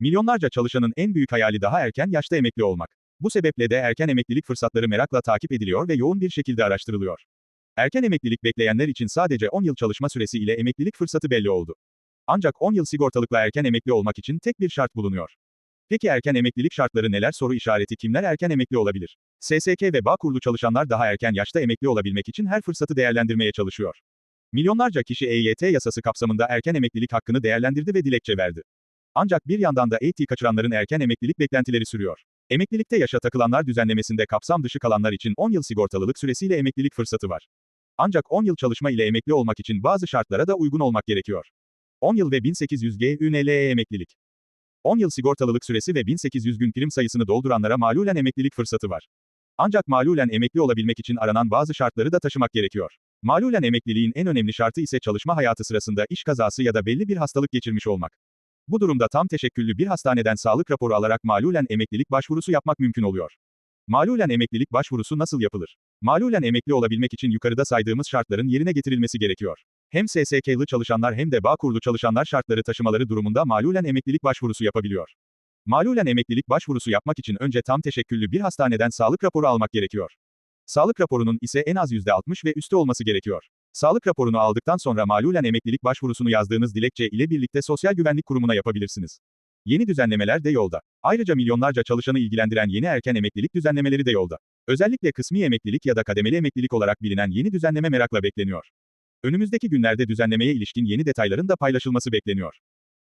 Milyonlarca çalışanın en büyük hayali daha erken yaşta emekli olmak. Bu sebeple de erken emeklilik fırsatları merakla takip ediliyor ve yoğun bir şekilde araştırılıyor. Erken emeklilik bekleyenler için sadece 10 yıl çalışma süresi ile emeklilik fırsatı belli oldu. Ancak 10 yıl sigortalıkla erken emekli olmak için tek bir şart bulunuyor. Peki erken emeklilik şartları neler soru işareti kimler erken emekli olabilir? SSK ve Bağkurlu çalışanlar daha erken yaşta emekli olabilmek için her fırsatı değerlendirmeye çalışıyor. Milyonlarca kişi EYT yasası kapsamında erken emeklilik hakkını değerlendirdi ve dilekçe verdi. Ancak bir yandan da EYT kaçıranların erken emeklilik beklentileri sürüyor. Emeklilikte yaşa takılanlar düzenlemesinde kapsam dışı kalanlar için 10 yıl sigortalılık süresiyle emeklilik fırsatı var. Ancak 10 yıl çalışma ile emekli olmak için bazı şartlara da uygun olmak gerekiyor. 10 yıl ve 1800 G ÜNLE emeklilik. 10 yıl sigortalılık süresi ve 1800 gün prim sayısını dolduranlara malulen emeklilik fırsatı var. Ancak malulen emekli olabilmek için aranan bazı şartları da taşımak gerekiyor. Malulen emekliliğin en önemli şartı ise çalışma hayatı sırasında iş kazası ya da belli bir hastalık geçirmiş olmak. Bu durumda tam teşekküllü bir hastaneden sağlık raporu alarak malulen emeklilik başvurusu yapmak mümkün oluyor. Malulen emeklilik başvurusu nasıl yapılır? Malulen emekli olabilmek için yukarıda saydığımız şartların yerine getirilmesi gerekiyor. Hem SSK'lı çalışanlar hem de Bağkurlu çalışanlar şartları taşımaları durumunda malulen emeklilik başvurusu yapabiliyor. Malulen emeklilik başvurusu yapmak için önce tam teşekküllü bir hastaneden sağlık raporu almak gerekiyor. Sağlık raporunun ise en az %60 ve üstü olması gerekiyor. Sağlık raporunu aldıktan sonra malulen emeklilik başvurusunu yazdığınız dilekçe ile birlikte Sosyal Güvenlik Kurumu'na yapabilirsiniz. Yeni düzenlemeler de yolda. Ayrıca milyonlarca çalışanı ilgilendiren yeni erken emeklilik düzenlemeleri de yolda. Özellikle kısmi emeklilik ya da kademeli emeklilik olarak bilinen yeni düzenleme merakla bekleniyor. Önümüzdeki günlerde düzenlemeye ilişkin yeni detayların da paylaşılması bekleniyor.